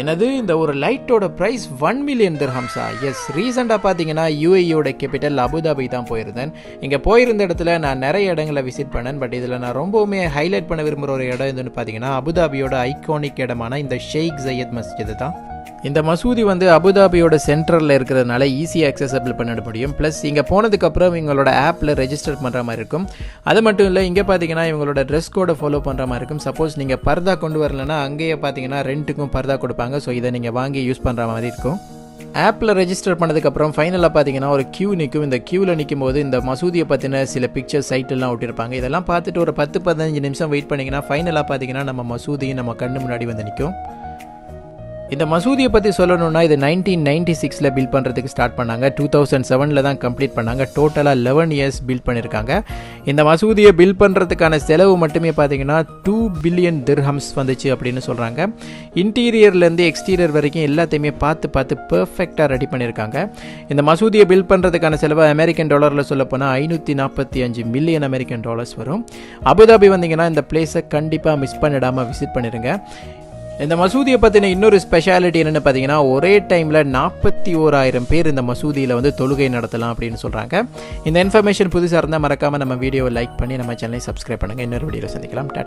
எனது இந்த ஒரு லைட்டோட ப்ரைஸ் ஒன் மில்லியன் திர்ஹம்ஸா எஸ் ரீசெண்டாக பார்த்தீங்கன்னா யூஏயோட கேபிட்டல் அபுதாபி தான் போயிருந்தேன். இங்கே போயிருந்த இடத்துல நான் நிறைய இடங்களை விசிட் பண்ணேன். பட் இதில் நான் ரொம்பவுமே ஹைலைட் பண்ண விரும்புகிற ஒரு இடம் எதுன்னு பார்த்தீங்கன்னா அபுதாபியோட ஐகானிக் இடமான இந்த ஷேக் ஜயத் மஸ்ஜிது தான். இந்த மசூதி வந்து அபுதாபியோட சென்டரில் இருக்கிறதுனால ஈஸியாக அக்சசபிள் பண்ணிட முடியும். ப்ளஸ் இங்கே போனதுக்கப்புறம் இவங்களோட ஆப்பில் ரெஜிஸ்டர் பண்ணுற மாதிரி இருக்கும். அது மட்டும் இல்லை இங்கே பார்த்தீங்கன்னா இவங்களோட ட்ரெஸ் கோடை ஃபாலோ பண்ணுற மாதிரி இருக்கும். சப்போஸ் நீங்கள் பர்தா கொண்டு வரலன்னா அங்கேயே பார்த்தீங்கன்னா ரெண்ட்டுக்கும் பர்தா கொடுப்பாங்க. ஸோ இதை நீங்கள் வாங்கி யூஸ் பண்ணுற மாதிரி இருக்கும். ஆப்பில் ரெஜிஸ்டர் பண்ணதுக்கப்புறம் ஃபைனலாக பார்த்தீங்கன்னா ஒரு க்யூ நிற்கும் இந்த க்யூவில் நிற்கும் போது இந்த மசூதியை பற்றின சில பிக்சர்ஸ் சைட்டெல்லாம் ஒட்டியிருப்பாங்க. இதெல்லாம் பார்த்துட்டு ஒரு பத்து பதினஞ்சு நிமிஷம் வெயிட் பண்ணிங்கன்னா ஃபைனலாக பார்த்தீங்கன்னா நம்ம மசூதியும் நம்ம கண்ணு முன்னாடி வந்து நிற்கும் இந்த மசூதியை பற்றி சொல்லணும்னா இது நைன்டீன் நைன்டி சிக்ஸில் பில்ட் பண்ணுறதுக்கு ஸ்டார்ட் பண்ணாங்க. டூ தௌசண்ட் செவனில் தான் கம்ப்ளீட் பண்ணாங்க. டோட்டலாக லெவன் இயர்ஸ் பில்ட் பண்ணியிருக்காங்க இந்த மசூதியை பில்ட் பண்ணுறதுக்கான செலவு மட்டுமே பார்த்தீங்கன்னா டூ பில்லியன் திர்ஹம்ஸ் வந்துச்சு அப்படின்னு சொல்கிறாங்க இன்டீரியர்லேருந்து எக்ஸ்டீரியர் வரைக்கும் எல்லாத்தையுமே பார்த்து பார்த்து பர்ஃபெக்டாக ரெடி பண்ணியிருக்காங்க இந்த மசூதியை பில்ட் பண்ணுறதுக்கான செலவு அமெரிக்கன் டாலரில் சொல்ல போனால் ஐநூற்றி நாற்பத்தி அஞ்சு மில்லியன் அமெரிக்கன் டாலர்ஸ் வரும். அபுதாபி வந்தீங்கன்னா இந்த பிளேஸை கண்டிப்பாக மிஸ் பண்ணிடாமல் விசிட் பண்ணிடுங்க இந்த மசூதியை பற்றின இன்னொரு ஸ்பெஷாலிட்டி என்னென்னு பார்த்தீங்கன்னா ஒரே டைமில் நாற்பத்தி ஓராயிரம் பேர் இந்த மசூதியில் வந்து தொழுகை நடத்தலாம் அப்படின்னு சொல்கிறாங்க இந்த இன்ஃபர்மேஷன் புதுசாக இருந்தால் மறக்காமல் நம்ம வீடியோவை லைக் பண்ணி நம்ம சேனலை சப்ஸ்கிரைப் பண்ணுங்கள் இன்னொரு வீடியோவில் சந்திக்கலாம். டாட்டா